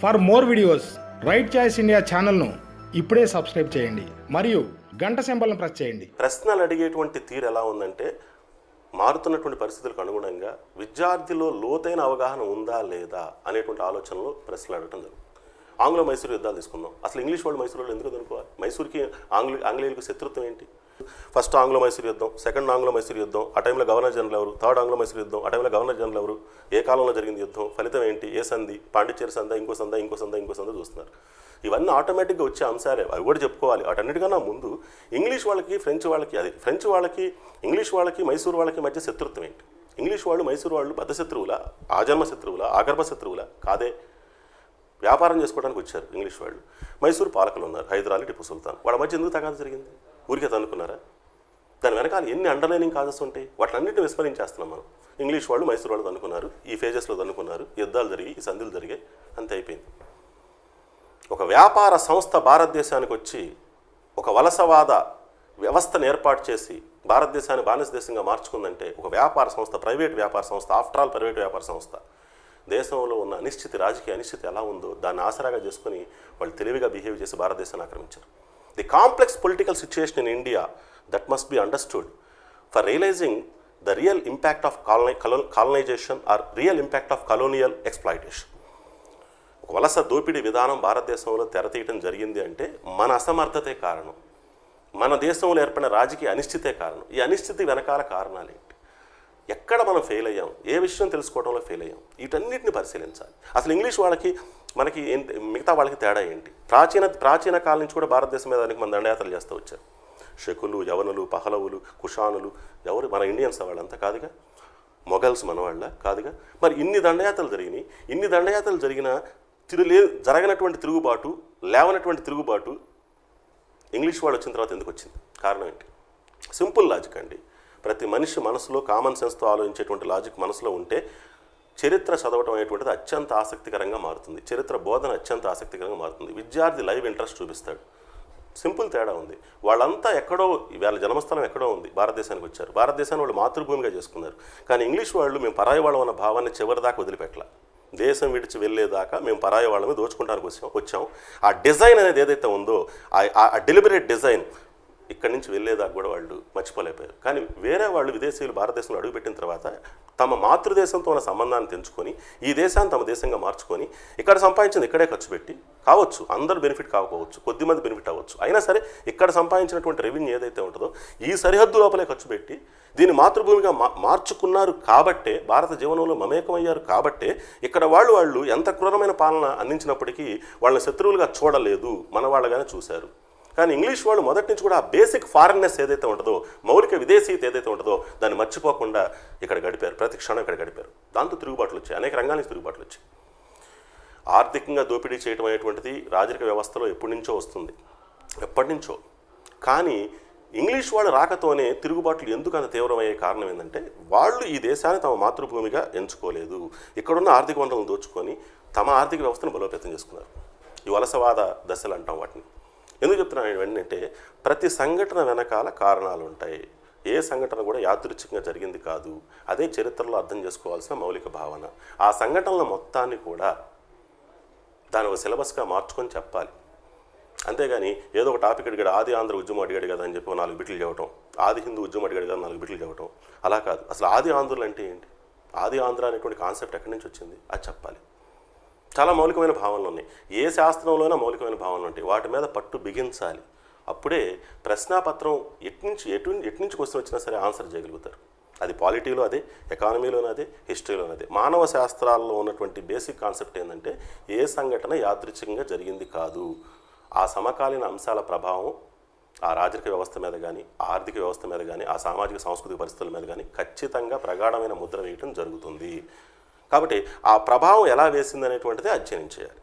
For more videos right choice India ఛానల్ను ఇప్పుడే subscribe చేయండి. మరియు గంట సింబల్ను ప్రెస్ చేయండి. ప్రశ్నలు అడిగేటువంటి తీరు ఎలా ఉందంటే మారుతున్నటువంటి పరిస్థితులకు అనుగుణంగా విద్యార్థిలో లోతైన అవగాహన ఉందా లేదా అనేటువంటి ఆలోచనలో ప్రశ్నలు అడగటం జరుగుతుంది. ఆంగ్ల మైసూరు యుద్ధాలు తీసుకుందాం. అసలు ఇంగ్లీష్ వాళ్ళు మైసూరు వాళ్ళు ఎందుకు అనుకోవాలి మైసూర్కి ఆంగ్ల ఆంగ్లేయులకు శత్రుత్వం ఏంటి? ఫస్ట్ ఆంగ్ల మైసూర్ యుద్ధం సెకండ్ ఆంగ్ల మైసూర్ యుద్ధం ఆ టైంలో గవర్నర్ జనరల్ ఎవరు థర్డ్ ఆంగ్ల మైసూర్ యుద్ధం ఆ టైంలో గవర్నర్ జనరల్ ఎవరు ఏ కాలంలో జరిగింది యుద్ధం ఫలితం ఏంటి ఏ సంధి పాండిచ్చేరి సంధ ఇంకో సంధ ఇంకో సంధ ఇంకో సంధ చూస్తున్నారు. ఇవన్నీ ఆటోమేటిక్గా వచ్చే అంశాలే అవి కూడా చెప్పుకోవాలి. వాటన్నిటికన్నా ముందు ఇంగ్లీష్ వాళ్ళకి ఫ్రెంచ్ వాళ్ళకి అది ఫ్రెంచ్ వాళ్ళకి ఇంగ్లీష్ వాళ్ళకి మైసూరు వాళ్ళకి మధ్య శత్రుత్వం ఏంటి? ఇంగ్లీష్ వాళ్ళు మైసూరు వాళ్ళు బద్ధ శత్రువుల ఆజన్మ శత్రువుల ఆగర్భ శత్రువుల కాదే? వ్యాపారం చేసుకోవడానికి వచ్చారు ఇంగ్లీష్ వాళ్ళు. మైసూరు పాలకులు ఉన్నారు హైదరాబాద్ టిప్పు సుల్తాన్. వాళ్ళ మధ్య ఎందుకు తగాదు జరిగింది? ఊరికే తనుకున్నారా దాని వెనకాల ఎన్ని అండర్లైనింగ్ కాజెస్ ఉంటాయి వాటిలన్నింటిని విస్మరించేస్తున్నాం మనం. ఇంగ్లీష్ వాళ్ళు మైసూరు వాళ్ళు తనుకున్నారు ఈ ఫేజెస్లో తనుకున్నారు యుద్ధాలు జరిగి ఈ సంధులు జరిగాయి అంతే అయిపోయింది. ఒక వ్యాపార సంస్థ భారతదేశానికి వచ్చి ఒక వలసవాద వ్యవస్థను ఏర్పాటు చేసి భారతదేశాన్ని బానిస దేశంగా మార్చుకుందంటే ఒక వ్యాపార సంస్థ ప్రైవేట్ వ్యాపార సంస్థ ఆఫ్టర్ ఆల్ ప్రైవేట్ వ్యాపార సంస్థ దేశంలో ఉన్న అనిశ్చితి రాజకీయ అనిశ్చితి ఎలా ఉందో దాన్ని ఆసరాగా చేసుకుని వాళ్ళు తెలివిగా బిహేవ్ చేసి భారతదేశాన్ని ఆక్రమించారు. The complex political situation in India that must be understood for realising the real impact of కాలనై colonisation or real impact of colonial exploitation ఒక వలస దోపిడీ విధానం భారతదేశంలో తెరతీయటం జరిగింది అంటే మన అసమర్థతే కారణం. మన దేశంలో ఏర్పడిన రాజకీయ అనిశ్చితే కారణం. ఈ అనిశ్చితి వెనకాల కారణాలు ఏంటి? ఎక్కడ మనం ఫెయిల్ అయ్యాం? ఏ విషయం తెలుసుకోవడంలో ఫెయిల్ అయ్యాం? వీటన్నిటిని పరిశీలించాలి. అసలు ఇంగ్లీష్ వాళ్ళకి మనకి ఏంటి మిగతా వాళ్ళకి తేడా ఏంటి? ప్రాచీన ప్రాచీన కాలం నుంచి కూడా భారతదేశం మీద అనేక మంది దండయాత్రలు చేస్తూ వచ్చారు. శకులు యవనులు పహలవులు కుషానులు ఎవరు? మన ఇండియన్స్ వాళ్ళంతా కాదుగా? మొఘల్స్ మనవాళ్ళ కాదుగా? మరి ఇన్ని దండయాత్రలు జరిగినాయి. ఇన్ని దండయాత్రలు జరిగిన తిరులే జరగనటువంటి తిరుగుబాటు లేవనటువంటి తిరుగుబాటు ఇంగ్లీష్ వాళ్ళు వచ్చిన తర్వాత ఎందుకు వచ్చింది? కారణం ఏంటి? సింపుల్ లాజిక్ అండి. ప్రతి మనిషి మనసులో కామన్ సెన్స్తో ఆలోచించేటువంటి లాజిక్ మనసులో ఉంటే చరిత్ర చదవటం అనేటువంటిది అత్యంత ఆసక్తికరంగా మారుతుంది. చరిత్ర బోధన అత్యంత ఆసక్తికరంగా మారుతుంది. విద్యార్థి లైవ్ ఇంట్రెస్ట్ చూపిస్తాడు. సింపుల్ తేడా ఉంది. వాళ్ళంతా ఎక్కడో వాళ్ళ జన్మస్థలం ఎక్కడో ఉంది. భారతదేశానికి వచ్చారు. భారతదేశాన్ని వాళ్ళు మాతృభూమిగా చేసుకున్నారు. కానీ ఇంగ్లీష్ వాళ్ళు మేము పరాయి వాళ్ళం అన్న భావాన్ని చివరిదాకా వదిలిపెట్టలే. దేశం విడిచి వెళ్ళేదాకా మేము పరాయి వాళ్ళని దోచుకుంటానికి వచ్చాం వచ్చాం. ఆ డిజైన్ అనేది ఏదైతే ఉందో ఆ డెలిబరేట్ డిజైన్ ఇక్కడి నుంచి వెళ్ళేదాకా కూడా వాళ్ళు మర్చిపోలేకపోయారు. కానీ వేరే వాళ్ళు విదేశీయులు భారతదేశంలో అడుగుపెట్టిన తర్వాత తమ మాతృదేశంతో ఉన్న సంబంధాన్ని తెంచుకొని ఈ దేశాన్ని తమ దేశంగా మార్చుకొని ఇక్కడ సంపాదించింది ఇక్కడే ఖర్చు పెట్టి కావచ్చు అందరు బెనిఫిట్ కాకపోవచ్చు కొద్దిమంది బెనిఫిట్ అవ్వచ్చు. అయినా సరే ఇక్కడ సంపాదించినటువంటి రెవెన్యూ ఏదైతే ఉంటుందో ఈ సరిహద్దు లోపలే ఖర్చు పెట్టి దీన్ని మాతృభూమిగా మా మార్చుకున్నారు కాబట్టే భారత జీవనంలో మమేకమయ్యారు కాబట్టే ఇక్కడ వాళ్ళు వాళ్ళు ఎంత క్రూరమైన పాలన అందించినప్పటికీ వాళ్ళని శత్రువులుగా చూడలేదు మన వాళ్ళగానే చూశారు. కానీ ఇంగ్లీష్ వాళ్ళు మొదటి నుంచి కూడా ఆ బేసిక్ ఫారెన్నెస్ ఏదైతే ఉంటుందో మౌలిక విదేశీయత ఏదైతే ఉంటుందో దాన్ని మర్చిపోకుండా ఇక్కడ గడిపారు. ప్రతి క్షణం ఇక్కడ గడిపారు. దాంతో తిరుగుబాట్లు వచ్చాయి. అనేక రంగాల నుంచి తిరుగుబాట్లు వచ్చాయి. ఆర్థికంగా దోపిడీ చేయడం అనేటువంటిది రాజరిక వ్యవస్థలో ఎప్పటి నుంచో వస్తుంది. ఎప్పటి నుంచో. కానీ ఇంగ్లీష్ వాళ్ళు రాకతోనే తిరుగుబాట్లు ఎందుకు అంత తీవ్రమయ్యే కారణం ఏంటంటే వాళ్ళు ఈ దేశాన్ని తమ మాతృభూమిగా ఎంచుకోలేదు. ఇక్కడున్న ఆర్థిక వనరులను దోచుకొని తమ ఆర్థిక వ్యవస్థను బలోపేతం చేసుకున్నారు. ఈ వలసవాద దశలు అంటాం వాటిని. ఎందుకు చెప్తున్నాను ఏంటంటే ప్రతి సంఘటన వెనకాల కారణాలు ఉంటాయి. ఏ సంఘటన కూడా యాదృచ్ఛికంగా జరిగింది కాదు. అదే చరిత్రలో అర్థం చేసుకోవాల్సిన మౌలిక భావన. ఆ సంఘటనల మొత్తాన్ని కూడా దాని ఒక సిలబస్గా మార్చుకొని చెప్పాలి. అంతేగాని ఏదో ఒక టాపిక్ అడిగాడు ఆది ఆంధ్ర ఉద్యమం అడిగాడు కదా అని చెప్పి నాలుగు బిట్లు చెప్పటం ఆది హిందూ ఉద్యమం అడిగాడు కదా నాలుగు బిట్లు చెప్పటం. అలా కాదు. అసలు ఆది ఆంధ్రులు అంటే ఏంటి? ఆది ఆంధ్ర అనేటువంటి కాన్సెప్ట్ ఎక్కడి నుంచి వచ్చింది? అది చెప్పాలి. చాలా మౌలికమైన భావనలు ఉన్నాయి. ఏ శాస్త్రంలోనైనా మౌలికమైన భావనలు ఉంటాయి. వాటి మీద పట్టు బిగించాలి. అప్పుడే ప్రశ్నాపత్రం ఎట్నుంచి ఎటు ఎట్నుంచి క్వశ్చన్ వచ్చినా సరే ఆన్సర్ చేయగలుగుతారు. అది పాలిటీలో అదే ఎకానమీలోనే అదే హిస్టరీలోనే అదే. మానవ శాస్త్రాల్లో ఉన్నటువంటి బేసిక్ కాన్సెప్ట్ ఏంటంటే ఏ సంఘటన యాదృచ్ఛికంగా జరిగింది కాదు. ఆ సమకాలీన అంశాల ప్రభావం ఆ రాజరిక వ్యవస్థ మీద కానీ ఆర్థిక వ్యవస్థ మీద కానీ ఆ సామాజిక సాంస్కృతిక పరిస్థితుల మీద కానీ ఖచ్చితంగా ప్రగాఢమైన ముద్ర వేయటం జరుగుతుంది. కాబట్టి ఆ ప్రభావం ఎలా వేసింది అనేటువంటిది అధ్యయనం చేయాలి.